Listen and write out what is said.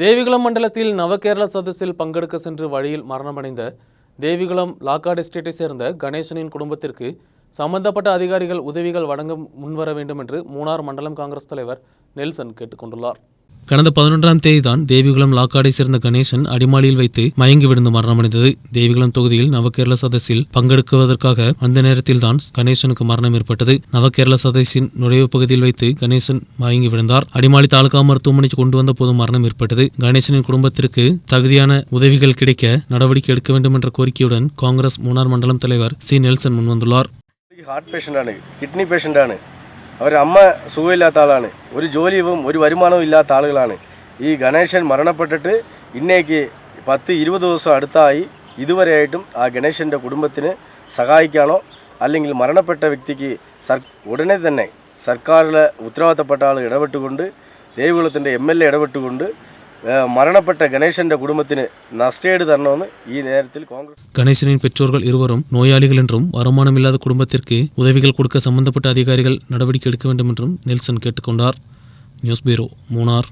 தேவிகுளம் மண்டலத்தில் நவகேரள சதஸில் பங்கெடுக்க சென்று வழியில் மரணமடைந்த தேவிகுளம் லாக்காட் எஸ்டேட்டை சேர்ந்த கணேசனின் குடும்பத்திற்கு சம்பந்தப்பட்ட அதிகாரிகள் உதவிகள் வழங்க முன்வர வேண்டும் என்று மூணார் மண்டலம் காங்கிரஸ் தலைவர் நெல்சன் கேட்டுக்கொண்டுள்ளார். கடந்த பதினொன்றாம் தேதி தான் தேவிகுளம் லாக்காடை சேர்ந்த கணேசன் அடிமாலியில் வைத்து மயங்கி விழுந்து மரணமடைந்தது. தேவிகுளம் தொகுதியில் நவகேரள சதஸில் பங்கெடுக்குவதற்காக அந்த நேரத்தில் தான் கணேசனுக்கு மரணம் ஏற்பட்டது. நவகேரள சதஸின் நுழைவு பகுதியில் வைத்து கணேசன் மயங்கி விழுந்தார் அடிமாலி தாலுகா மருத்துவமனைக்கு கொண்டு வந்த போது மரணம் ஏற்பட்டது. கணேசனின் குடும்பத்திற்கு தகுதியான உதவிகள் கிடைக்க நடவடிக்கை எடுக்க வேண்டும் என்ற கோரிக்கையுடன் காங்கிரஸ் மூணார் மண்டலம் தலைவர் சி. நெல்சன் முன்வந்துள்ளார். ஹார்ட் பேஷண்டானு கிட்னி பேஷண்டானு അവർ അമ്മ സുഖമില്ലാത്ത ആളാണ്. ഒരു ജോലിയും ഒരു വരുമാനവും ഇല്ലാത്ത ആളുകളാണ്. ഈ ഗണേശൻ മരണപ്പെട്ടിട്ട് ഇന്നേക്ക് പത്ത് ഇരുപത് ദിവസം അടുത്തായി ഇതുവരെയായിട്ടും ആ ഗണേശന്റെ കുടുംബത്തിന് സഹായിക്കാനോ അല്ലെങ്കിൽ മരണപ്പെട്ട വ്യക്തിക്ക് സർ ഉടനെ തന്നെ സർക്കാരിലെ ഉത്തരവാദിത്തപ്പെട്ട ആൾ ഇടപെട്ടുകൊണ്ട് ദേവികുളത്തിന്റെ എം എൽ എ ഇടപെട്ടുകൊണ്ട് മരണപ്പെട്ട ഗണേശൻ്റെ കുടുംബത്തിന് നഷ്ടേട് തരണമെന്ന് ഈ നേരത്തിൽ കോൺഗ്രസ് கணேசனின் பெற்றோர்கள் இருவரும் நோயாளிகள் என்றும் வருமானம் இல்லாத குடும்பத்திற்கு உதவிகள் கொடுக்க சம்பந்தப்பட்ட அதிகாரிகள் நடவடிக்கை எடுக்க வேண்டும் என்றும் நெல்சன் கேட்டுக்கொண்டார் நியூஸ் பீரோ மூணார்